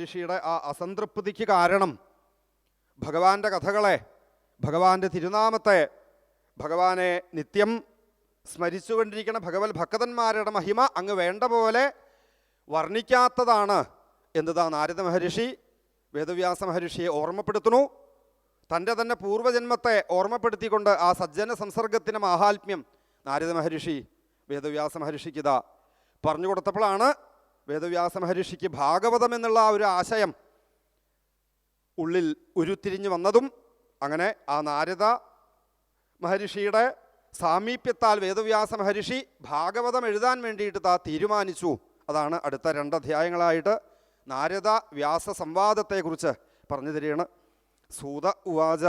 മഹർഷിയുടെ ആ അസംതൃപ്തിക്ക് കാരണം ഭഗവാന്റെ കഥകളെ ഭഗവാന്റെ തിരുനാമത്തെ ഭഗവാനെ നിത്യം സ്മരിച്ചുകൊണ്ടിരിക്കുന്ന ഭഗവത് ഭക്തന്മാരുടെ മഹിമ അങ്ങ് വേണ്ട പോലെ വർണിക്കാത്തതാണ് എന്നതാ നാരദ മഹർഷി വേദവ്യാസ മഹർഷിയെ ഓർമ്മപ്പെടുത്തുന്നു. തന്റെ തന്നെ പൂർവജന്മത്തെ ഓർമ്മപ്പെടുത്തിക്കൊണ്ട് ആ സജ്ജന സംസർഗത്തിന് മാഹാത്മ്യം നാരദ മഹർഷി വേദവ്യാസ മഹർഷിക്ക് ഇതാ പറഞ്ഞു കൊടുത്തപ്പോഴാണ് വേദവ്യാസ മഹർഷിക്ക് ഭാഗവതം എന്നുള്ള ആ ഒരു ആശയം ഉള്ളിൽ ഉരുത്തിരിഞ്ഞു വന്നതും അങ്ങനെ ആ നാരദ മഹർഷിയുടെ സാമീപ്യത്താൽ വേദവ്യാസ മഹർഷി ഭാഗവതം എഴുതാൻ വേണ്ടിയിട്ട് താ തീരുമാനിച്ചു. അതാണ് അടുത്ത രണ്ട് അധ്യായങ്ങളായിട്ട് നാരദ വ്യാസ സംവാദത്തെക്കുറിച്ച് പറഞ്ഞു തരികയാണ്. സൂത ഉവാച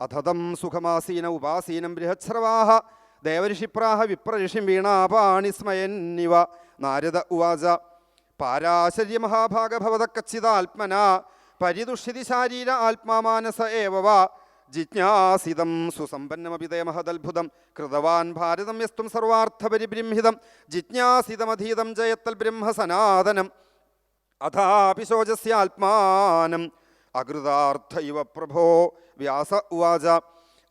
അധതം സുഖമാസീന ഉപാസീനം ബൃഹച്ഛ്രവാഹ ദേവഋഷിപ്രാഹ വിപ്രഋഷിം വീണാപാണിസ്മയന്നിവ. നാരദ ഉവാച പാരാശര്യ മഹാഭാഗഭവത കച്ചിതാത്മന പരിദുഷിതി ശാരീര ആത്മാമാനസ ഏവ ജിജ്ഞാസിതം സുസമ്പന്നമപി തേ മഹദത്ഭുതം കൃതവാൻ ഭാരതം യസ്തും സർവാർത്ഥപരിബ്രംഹിതം ജിജ്ഞാസിതമധീതം ജയത്തൽ ബ്രഹ്മ സനാതനം അഥാപി ശോചസ്യാത്മാനം അകൃതാർത്ഥ ഇവ പ്രഭോ വ്യാസ ഉവാച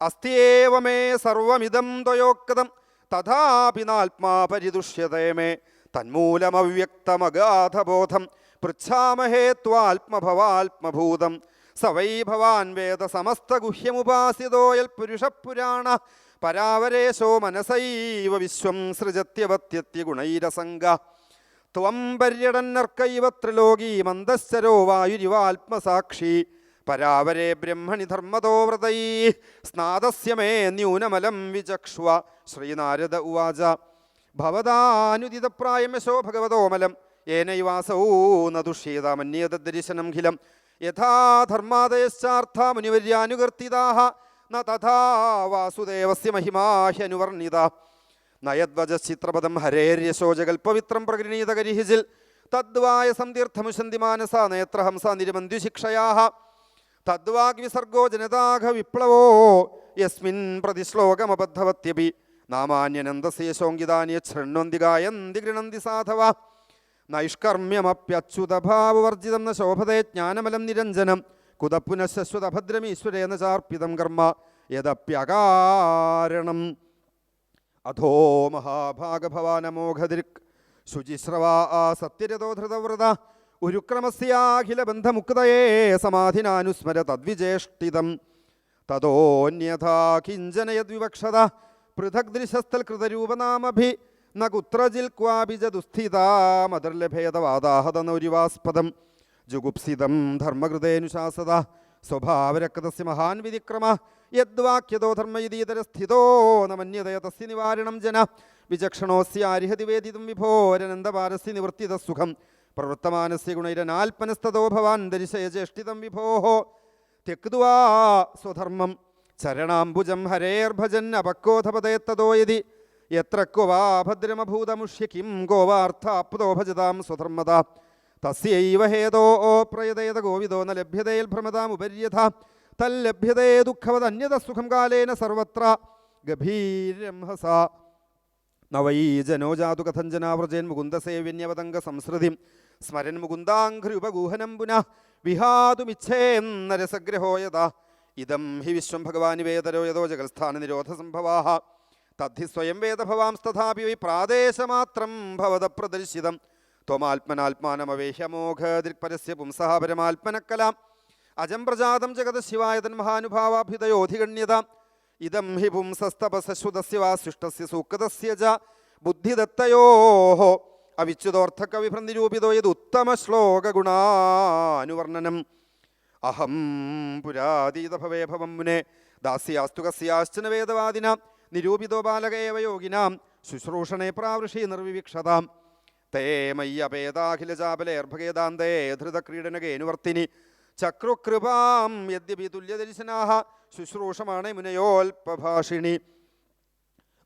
അസ്ത്യേവ മേ സർവമിതം ദ്വയോക്തം തഥാപി നാത്മാ പരിദുഷ്യതേ മേ തന്മൂലമവ്യക്തമഗാധബോധം പൃച്ഛാമഹേ ത്വാത്മഭവാത്മഭൂതം സവൈ ഭവാൻ വേദ സമസ്ത ഗുഹ്യമുപാസിതോയൽ പുരുഷപുരാണ പരാവരേശോ മനസൈവ വിശ്വം സൃജത്യവത്യത്യ ഗുണൈരസംഗ. ത്വം പര്യടന്നർക്കൈവ ത്രിലോകീ മന്ദശ്ചരോ വായുരിവാത്മസാക്ഷി. പരാവരേ ബ്രഹ്മണി ധർമ്മതോ വ്രതൈ. സ്നാദസ്യ മേ ന്യൂനമലം വിചക്ഷ്വ. ശ്രീനാരദ ഉവാച. ഭവതാനുദിതപ്രായമശോ ഭഗവതോമലം ഏനൈവാസൗ നദുഷ്യേതാമന്യേതദർശനം ഖിലം യഥാ ധർമാദയശ്ചാർത്ഥ മുനിവര്യാനുകർത്തിതാഹ ന തഥാ വാസുദേവസ്യ മഹിമാഹ്യനുവർണിത. നയദ്വജചിത്രപദം ഹരേര്യശോജകൽപവിത്രം പ്രഗൃണീതകരിഹിജിൽ തദ്വായ സന്ദീർത്ഥമുശന്തി മാനസ നേത്രഹംസ നിരമന്ത്യുശിക്ഷയാ തദ്വാഗ്വിസർഗോ ജനതാഘ വിപ്ലവോ യസ്മിൻ പ്രതിശ്ലോകമബദ്ധവത്യപി. നാമാന്യനന്ദശേഷോങ്കിതാനി ശൃണ്വന്തി ഗായന്തി ഗൃണന്തി സാധവ. നൈഷ്കർമ്മ്യമപ്യച്യുതഭാവവർജിതം ന ശോഭതേ ജ്ഞാനമലം നിരഞ്ജനം. കുതപ്പുനഃശ്വതഭദ്രമീശ്വരേന ചാർപ്പിതം കർമ്മ. യദപ്യകാരണം. അധോ മഹാഭാഗഭവാനമോഘദൃക് ശുചിശ്രവാ ആ സത്യരഥോ ധൃതവ്രത. ഉരുക്രമസ്യാഖില ബന്ധമുക്തയേ സമാധിനാനുസ്മര തദ്വിജേഷ്ടിതം. തതോന്യഥാ കിഞ്ചന പൃഥഗ്ദൃശസ്ഥൽ കൃതരൂപനാമഭി നകുത്രജിൽ ക്വാബിജ ദുസ്ഥിതാമദർലഭേദവാദാഹതനൗരിവാസ്പദം ജുഗുപ്സിതം ധർമ്മകൃതേനുശാസത സ്വഭാവരക്തസ്യ മഹാൻ വിധിക്രമ യദ്വാക്യതോ ധർമ്മയുതീതര സ്ഥിതോ നമന്യതയ തസ്യ നിവാരണം ജന വിചക്ഷണോസ്യ വേദിതം വിഭോരനന്ദപാരസ്യ നിവർത്തിത സുഖം പ്രവൃത്തമാനസ്യ ഗുണൈരനാൽപ്പനസ്തോ ഭവാൻ ദരിശയ ജേഷ്ഠിതം വിഭോ തെക്വാ സ്വധർമ്മം ചരണാംബുജം ഹരേർഭജൻ അപക്കോധപതേത്തതോ യതി. എത്ര ക്വ വാ ഭദ്രമഭൂതമുഷ്യ കിം ഗോവാർത്ഥാപ്തോ ഭജതാം സ്വധർമ്മത. തസ്യൈവ ഹേതോ ഓ പ്രയതേത ഗോവിദോ ന ലഭ്യതേൽഭ്രമതാമുപര്യഥ തല്ലഭ്യതേ ദുഃഖവദന്യത സുഖം കാലേന സർവത്ര. ഗഭീരം ഹസ നവൈ ജനോ ജാതു കഥഞ്ജനാവ്രജേൻ മുകുന്ദസേവ്യന്യവതംഗ സ്മരൻ സ്മരൻ മുകുന്ദാഘ്രുപഗൂഹനം പുനഃ. വിഹാതുമിച്ഛേന്നരസഗ്രഹോ യഥാ. ഇതം ഹി വിശ്വം ഭഗവാനി വേദരോ യഥോ ജഗൽസ്ഥാന നിരോധ സംഭവാഹ തദ്ധി സ്വയം വേദഭവാംസ്തഥാപി വൈ പ്രാദേശമാത്രം ഭവത പ്രദർശിതം. ത്വമാത്മനാത്മാനമവേഹ്യമോഘ ദൃക്പരസ്യ പരമാത്മനക്കലാം അജം പ്രജാതം ജഗത ശിവായ തന്മഹാനുഭാവാഭ്യുതയോധിഗണ്യത ഇതം ഹി പുംസസ്തപസശ്രുതസ്യ വാ സൃഷ്ടസ്യ സൂക്തസ്യ ച ബുദ്ധിദത്തയോ അവിച്യുതോർത്ഥകവിഭ്രനിരൂപിതോ യത് ഉത്തമ ശ്ലോകഗുണാനുവർണനം. അഹം പുരാതീതഭവേഭവം മുനെ ദാസ്യാസ്തു കസ്യാശ്ചന വേദവാദിന നിരൂപിതോ ബാലകേവ ശുശ്രൂഷണേ പ്രാവൃഷി നിർവിവിക്ഷതാം. തേ മയ്യപേതാഖിലചാപലേർഭകേദാന്തേ ധൃതക്രീഡനകേനുവർത്തിനി ചക്രുകൃപാം യദ്യപി തുല്യദർശനാഹ ശുശ്രൂഷമാണ് മുനയോൽപഭാഷിണി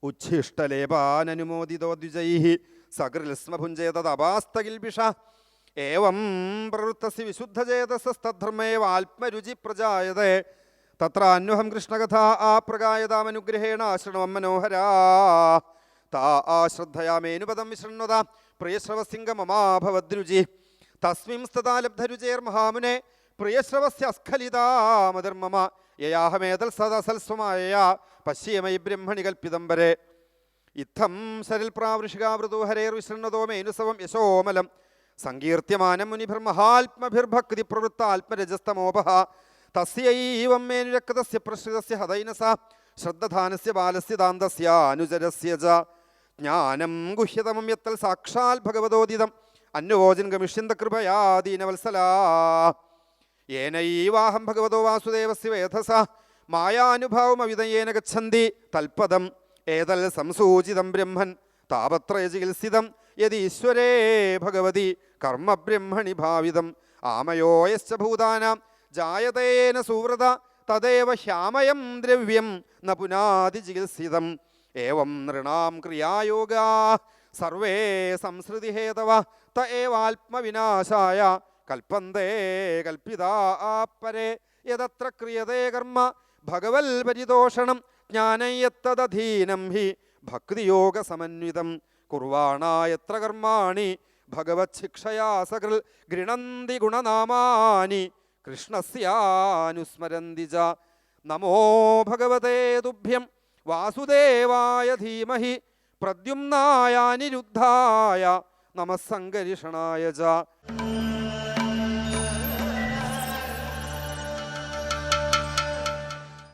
ഉച്ഛിഷ്ടലേപാനനുമോദിതോ ദ്വിജൈ സകൃൽസ്മഭുഞ്ചേതദപാസ്തകിൽപിഷ ഏവം പ്രവൃത്തസ്യ വിശുദ്ധചേതസസ്തദ്ധർമ്മേവാത്മരുചി പ്രജായത തത്ര അന്വഹം കൃഷ്ണകഥ ആ പ്രകായതാമനുഗ്രഹേണ ആശ്രണമം മനോഹരാ. താ ആ ശ്രദ്ധയാമേനുപദം വിശൃണ്വത. പ്രിയശ്രവസിംഗമമാഭവദ്രുചി. തസ്മിം സ്ഥതാലബ്ധരുചേർമഹാമുനെ പ്രിയശ്രവസ്യ അസ്ഖലിതാമധർമ്മമ. യയാഹമേതൽ സദസൽസ്വമായ പശ്യമൈ ബ്രഹ്മണി കൽപ്പിതം വരെ ഇത്തം ശരിൽ പ്രാവൃഷികാവൃതോ ഹരേർവിശൃണ്ണതോ മേനുസവം യശോമലം. സങ്കീർത്യമാനം മുനിഭിർമഹാത്മഭിർഭക്തി പ്രവൃത്താത്മരജസ്തമോപഹ തസ്യൈവം മേനുരക്തസ്യ പ്രശ്രിതസ്യ ഹതൈനസ ശ്രദ്ധധാനസ്യ ബാലസ്യ ദാന്തസ്യ അനുചരസ്യ ച ജ്ഞാനം ഗുഹ്യതമം യത്തൽ സാക്ഷാൽ ഭഗവതോദിതം. അന്വോചൻ ഗമിഷ്യന്ത കൃപയാദീനവത്സലാ ഏനൈവാഹം ഭഗവതോ വാസുദേവസ്യ വേധസ മായാനുഭാവമവിതയേന ഗച്ഛന്തി. തൽപദം ഏതൽ സംസൂചിതം ബ്രഹ്മൻ. താപത്രയ ചികിത്സിതം. യതീശ്വരേ ഭഗവതി. കർമ്മബ്രഹ്മണി ഭാവിതം ആമയോയശ്ച ഭൂതാനാം. ജായതേന സുവ്രത. തദേവ ശ്യാമയം ദ്രവ്യം. ന പുനാതി ചികിത്സിതം. ഏവം നൃണാം ക്രിയായോഗാ. സർവേ സംസൃതി ഹേതവ ത ഏവാത്മവിനാശായ. കൽപ്പന്തേ കൽപ്പിതാ ആപ്പരെ യതത്ര ക്രിയതേ കർമ്മ. ഭഗവൽ പരിതോഷണം ജ്ഞാനയത്തധീനം ഹി. ഭക്തിയോഗസമന്വിതം. കുർവാണായത്ര കർമാണി. ഭഗവത് ശിക്ഷയാ സകൃൽ ഗൃണന്തി ഗുണനാമാനി കൃഷ്ണസ്യാനുസ്മരന്തി ച. നമോ ഭഗവതേ തുഭ്യം. വാസുദേവായ ധീമഹി. പ്രദ്യുമ്നായ നിരുദ്ധായ നമസ്സങ്കരിഷണായ ച.